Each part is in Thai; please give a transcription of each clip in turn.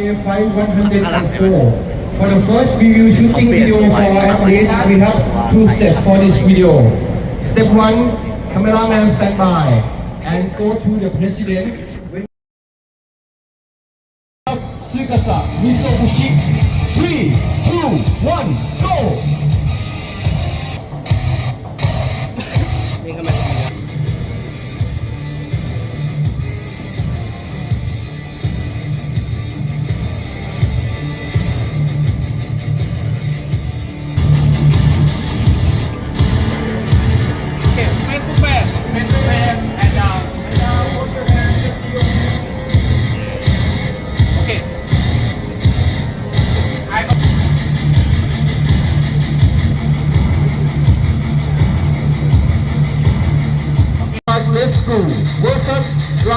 Fight 104. For the first video shooting video for athlete, we have two steps for this video. Step one, cameraman stand by and go to the president. Sugasa Misobushi.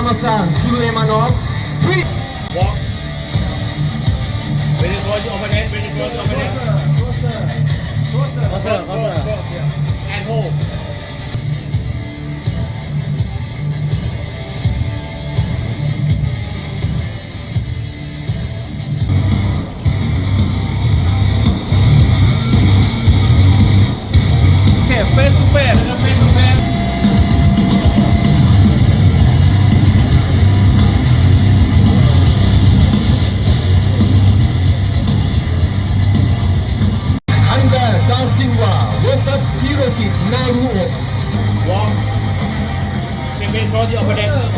Ramazan Süleymanov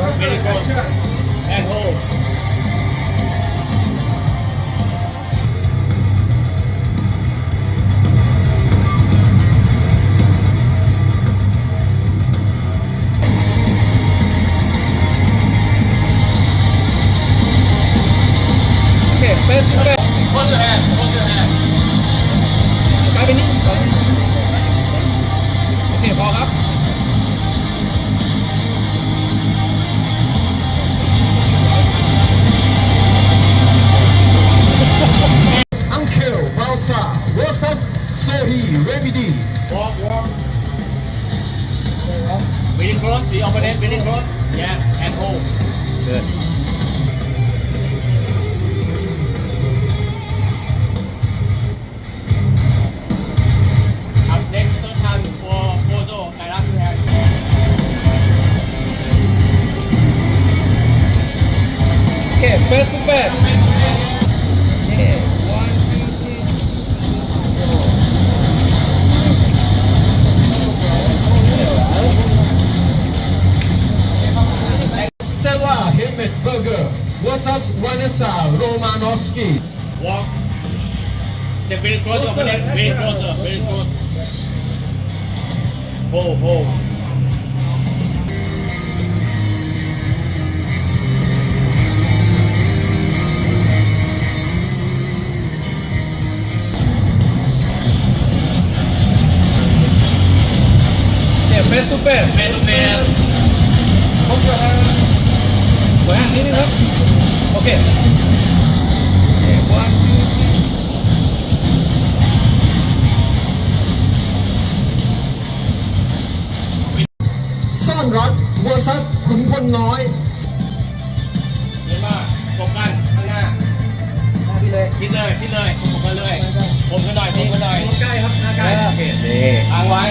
And. Okay, first, first. Hold your hand, hold your hand. Cabinet, cabinet. Versus Vanessa Romanowski. Walk. Step very close to opponent. Very close. Very close. Hold, hold. Yeah, face to face. Face to face. Hold your hand. ไว้ hand นิดนึงครับ โอเค Okay, one, two, three. ซ่อนรัก versus ขุนพลน้อยเห็นป่ะตบกันข้างหน้าพี่เลยคิดเลยคิดเลยผมกันเลยผมกันหน่อยผมกันหน่อยใกล้ครับหน้าใกล้โอเคนี่ทางไว้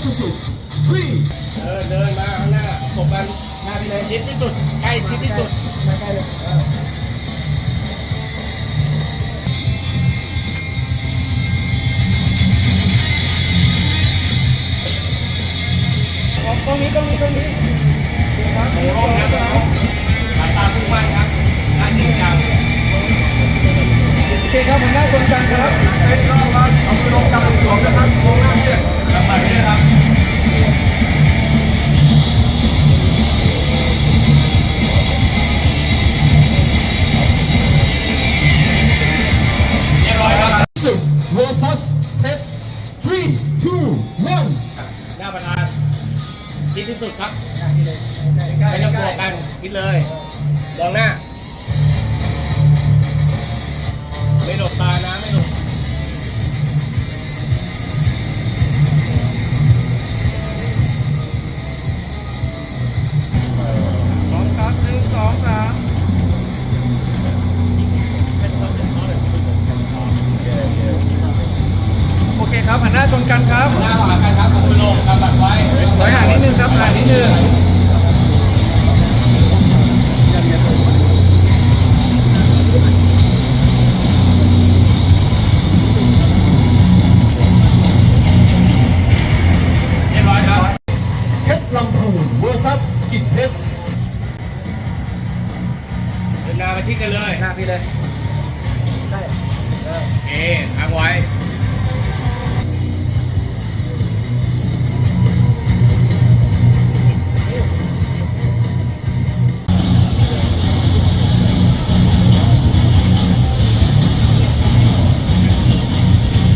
versus พัชสิทธิ์ three เดินเดินมาข้างหน้าตบกันหน้าพี่เลยชิดที่สุดใกล้ชิดที่สุดใกล้ๆเลย two one หน้าประธานชิดที่สุดครับไม่ต้องกลัวกันชิดเลยมองหน้า ไม่หลบตานะไม่หลบ เดินหน้าไปที่กันเลยหน้าพี่เลยได้โอเคทางไว้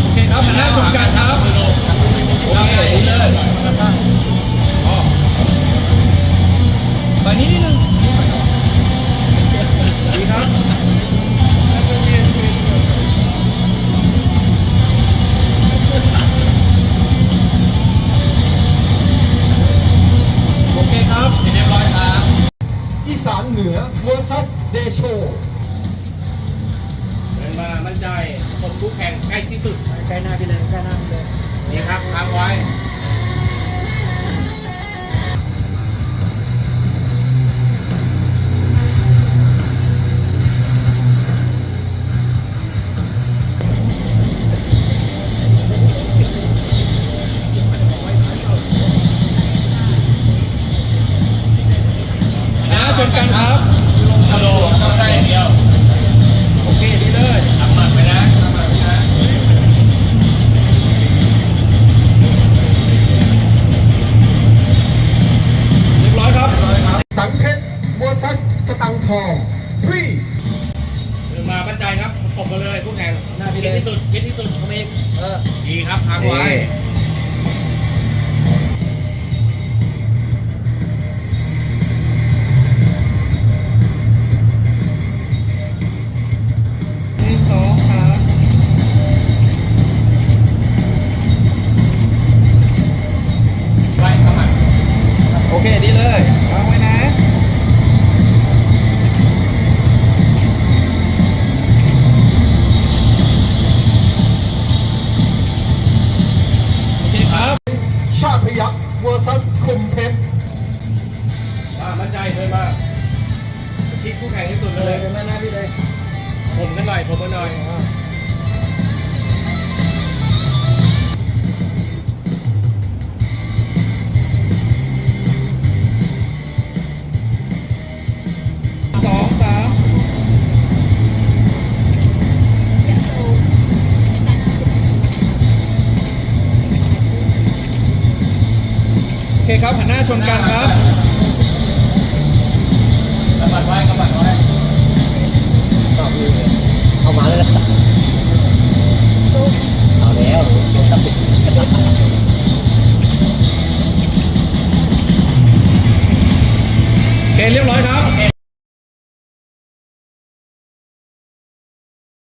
โอเคครับหันหน้าชนกันครับมือลงโอเคดีเลยอ๋อไปนี้นิดนึง ใจคนคู่แข่งใกล้ที่สุดใกล้หน้าพี่เลยใกล้หน้าพี่เลยนี่ครับทางไว้ ดีครับทางไว้งสองสามไว้ทำหมัดโอเคดีเลย มั่นใจเดินมาชิดคู่แข่งที่สุดเลยเดินหน้าหน้าพี่เลยผมกันหน่อยผมกันหน่อยสองสามโอเคครับหันหน้าชนกันครับกำ บัดไว้กระบัดไว้